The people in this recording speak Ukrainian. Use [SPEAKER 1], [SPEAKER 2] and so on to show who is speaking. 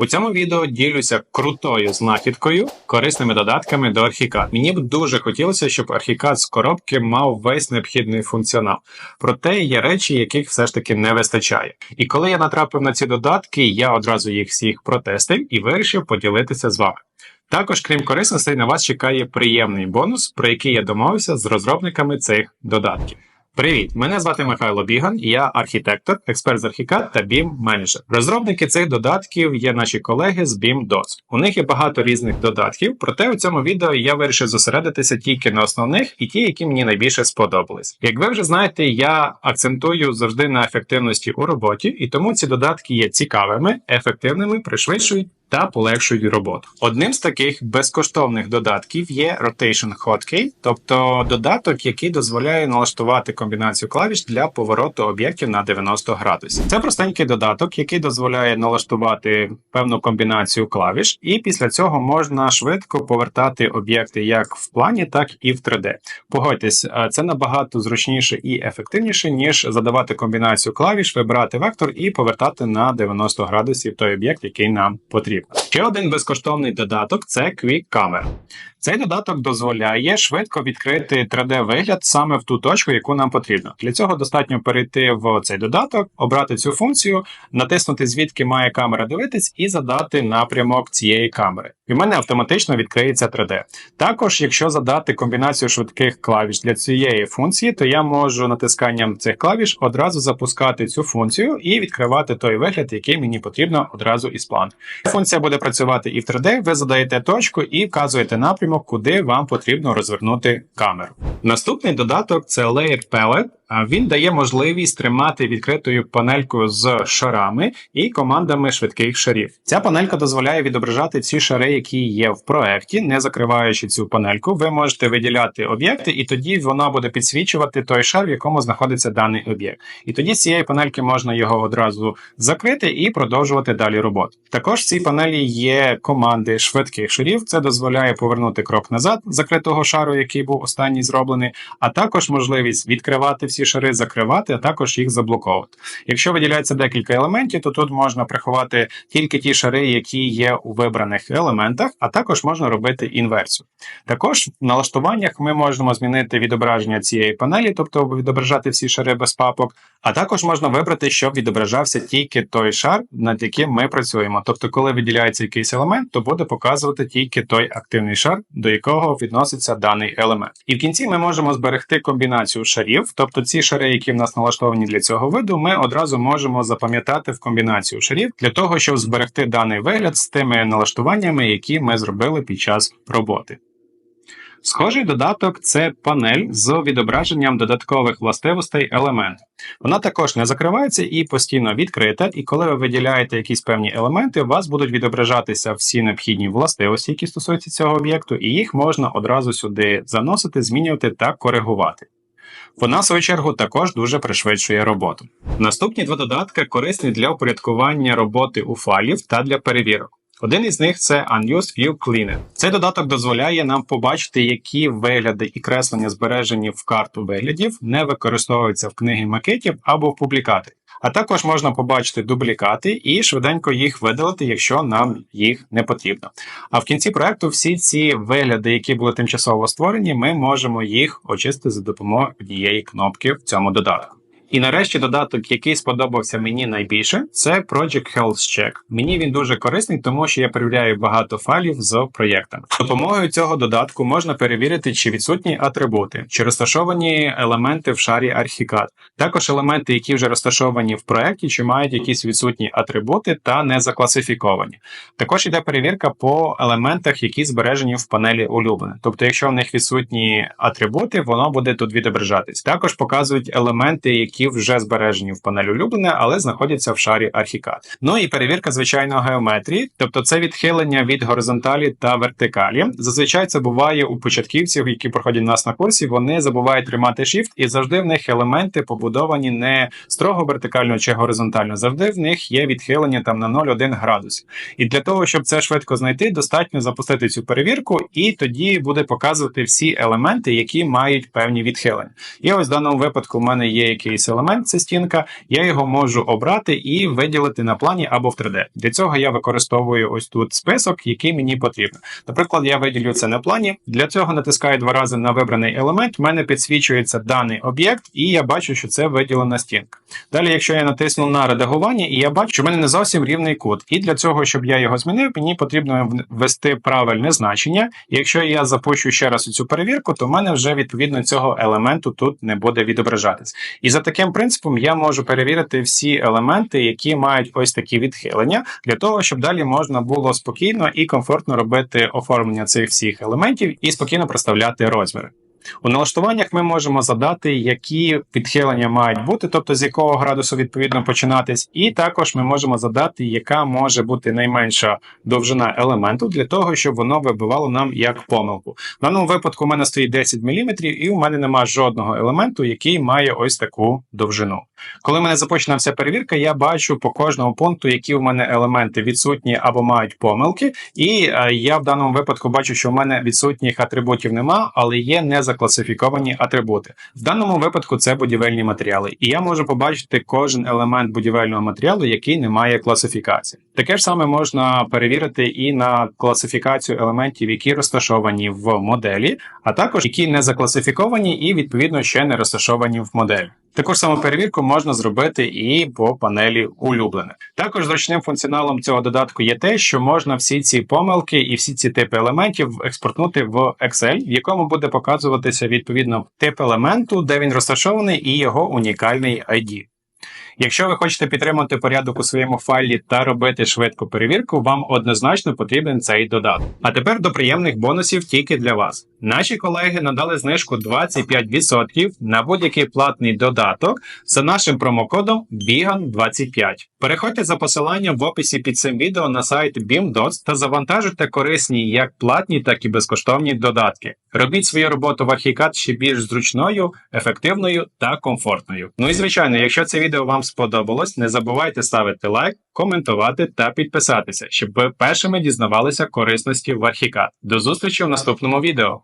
[SPEAKER 1] У цьому відео ділюся крутою знахідкою, корисними додатками до Archicad. Мені б дуже хотілося, щоб Archicad з коробки мав весь необхідний функціонал. Проте є речі, яких все ж таки не вистачає. І коли я натрапив на ці додатки, я одразу їх всіх протестив і вирішив поділитися з вами. Також, крім корисностей, на вас чекає приємний бонус, про який я домовився з розробниками цих додатків. Привіт! Мене звати Михайло Біган, я архітектор, експерт з архікад та BIM менеджер. Розробники цих додатків є наші колеги з BIM DOS. У них є багато різних додатків, проте у цьому відео я вирішив зосередитися тільки на основних і ті, які мені найбільше сподобались. Як ви вже знаєте, я акцентую завжди на ефективності у роботі, і тому ці додатки є цікавими, ефективними, пришвидшують та полегшують роботу. Одним з таких безкоштовних додатків є Rotation Hotkey, тобто додаток, який дозволяє налаштувати комбінацію клавіш для повороту об'єктів на 90 градусів. Це простенький додаток, який дозволяє налаштувати певну комбінацію клавіш, і після цього можна швидко повертати об'єкти як в плані, так і в 3D. Погодьтесь, е, це набагато зручніше і ефективніше, ніж задавати комбінацію клавіш, вибирати вектор і повертати на 90 градусів той об'єкт, який нам потрібен. Ще один безкоштовний додаток це Quick Camera. Цей додаток дозволяє швидко відкрити 3D-вигляд саме в ту точку, яку нам потрібно. Для цього достатньо перейти в цей додаток, обрати цю функцію, натиснути звідки має камера дивитись, і задати напрямок цієї камери. І в мене автоматично відкриється 3D. Також, якщо задати комбінацію швидких клавіш для цієї функції, то я можу натисканням цих клавіш одразу запускати цю функцію і відкривати той вигляд, який мені потрібно одразу із плану. Функція буде працювати і в 3D. Ви задаєте точку і вказуєте напрямок, куди вам потрібно розвернути камеру. Наступний додаток це Layer Palette. Він дає можливість тримати відкритою панельку з шарами і командами швидких шарів. Ця панелька дозволяє відображати ці шари, які є в проекті, не закриваючи цю панельку. Ви можете виділяти об'єкти, і тоді вона буде підсвічувати той шар, в якому знаходиться даний об'єкт. І тоді з цієї панельки можна його одразу закрити і продовжувати далі роботу. Також в цій панелі є команди швидких шарів. Це дозволяє повернути крок назад закритого шару, який був останній зроблений, а також можливість відкривати всі шари, закривати, а також їх заблоковувати. Якщо виділяється декілька елементів, то тут можна приховати тільки ті шари, які є у вибраних елементах, а також можна робити інверсію. Також в налаштуваннях ми можемо змінити відображення цієї панелі, тобто відображати всі шари без папок, а також можна вибрати, щоб відображався тільки той шар, над яким ми працюємо. Тобто, коли виділяється якийсь елемент, то буде показувати тільки той активний шар, до якого відноситься даний елемент. І в кінці ми можемо зберегти комбінацію шарів, тобто ці шари, які в нас налаштовані для цього виду, ми одразу можемо запам'ятати в комбінацію шарів для того, щоб зберегти даний вигляд з тими налаштуваннями, які ми зробили під час роботи. Схожий додаток це панель з відображенням додаткових властивостей елементів. Вона також не закривається і постійно відкрита, і коли ви виділяєте якісь певні елементи, у вас будуть відображатися всі необхідні властивості, які стосуються цього об'єкту, і їх можна одразу сюди заносити, змінювати та коригувати. Вона, в свою чергу, також дуже пришвидшує роботу. Наступні два додатки корисні для упорядкування роботи у файлів та для перевірок. Один із них це Unused View Cleaner. Цей додаток дозволяє нам побачити, які вигляди і креслення збережені в карту виглядів, не використовуються в книги макетів або в публікатах. А також можна побачити дублікати і швиденько їх видалити, якщо нам їх не потрібно. А в кінці проекту всі ці вигляди, які були тимчасово створені, ми можемо їх очистити за допомогою однієї кнопки в цьому додатку. І нарешті додаток, який сподобався мені найбільше, це Project Health Check. Мені він дуже корисний, тому що я перевіряю багато файлів з проєктами. З допомогою цього додатку можна перевірити, чи відсутні атрибути, чи розташовані елементи в шарі Archicad. Також елементи, які вже розташовані в проєкті, чи мають якісь відсутні атрибути та не закласифіковані. Також йде перевірка по елементах, які збережені в панелі улюблене. Тобто, якщо в них відсутні атрибути, воно буде тут відображатись. Також показують елементи, які вже збережені в панелі улюблене, але знаходяться в шарі Archicad. Ну і перевірка звичайно геометрії, тобто це відхилення від горизонталі та вертикалі. Зазвичай це буває у початківців, які проходять нас на курсі. Вони забувають тримати Shift, і завжди в них елементи побудовані не строго вертикально чи горизонтально. Завжди в них є відхилення там на 0,1 градус. І для того, щоб це швидко знайти, достатньо запустити цю перевірку, і тоді буде показувати всі елементи, які мають певні відхилення. І ось в даному випадку в мене є якийсь елемент, це стінка, я його можу обрати і виділити на плані або в 3D. Для цього я використовую ось тут список, який мені потрібен. Наприклад, я виділю це на плані. Для цього натискаю два рази на вибраний елемент. В мене підсвічується даний об'єкт, і я бачу, що це виділена стінка. Далі, якщо я натисну на редагування, і я бачу, що в мене не зовсім рівний кут. І для цього, щоб я його змінив, мені потрібно ввести правильне значення. Якщо я запущу ще раз цю перевірку, то в мене вже відповідно цього елементу тут не буде відображатись. І за таким принципом я можу перевірити всі елементи, які мають ось такі відхилення, для того, щоб далі можна було спокійно і комфортно робити оформлення цих всіх елементів і спокійно проставляти розміри. У налаштуваннях ми можемо задати, які відхилення мають бути, тобто з якого градусу відповідно починатись, і також ми можемо задати, яка може бути найменша довжина елементу для того, щоб воно вибивало нам як помилку. В даному випадку у мене стоїть 10 мм, і у мене немає жодного елементу, який має ось таку довжину. Коли в мене започинався перевірка, я бачу по кожному пункту, які в мене елементи відсутні або мають помилки, і е, я в даному випадку бачу, що в мене відсутніх атрибутів нема, але є незакласифіковані атрибути. В даному випадку це будівельні матеріали, і я можу побачити кожен елемент будівельного матеріалу, який не має класифікації. Таке ж саме можна перевірити і на класифікацію елементів, які розташовані в моделі, а також які не закласифіковані і відповідно ще не розташовані в моделі. Таку ж саму перевірку можна зробити і по панелі улюблене. Також зручним функціоналом цього додатку є те, що можна всі ці помилки і всі ці типи елементів експортнути в Excel, в якому буде показуватися відповідно тип елементу, де він розташований, і його унікальний ID. Якщо ви хочете підтримати порядок у своєму файлі та робити швидку перевірку, вам однозначно потрібен цей додаток. А тепер до приємних бонусів тільки для вас. Наші колеги надали знижку 25% на будь-який платний додаток за нашим промокодом BIGAN25. Переходьте за посиланням в описі під цим відео на сайт BIMDOTS та завантажуйте корисні як платні, так і безкоштовні додатки. Робіть свою роботу в Archicad ще більш зручною, ефективною та комфортною. Ну і звичайно, якщо це відео вам сподобалось, не забувайте ставити лайк, коментувати та підписатися, щоб ви першими дізнавалися корисності в Archicad. До зустрічі в наступному відео.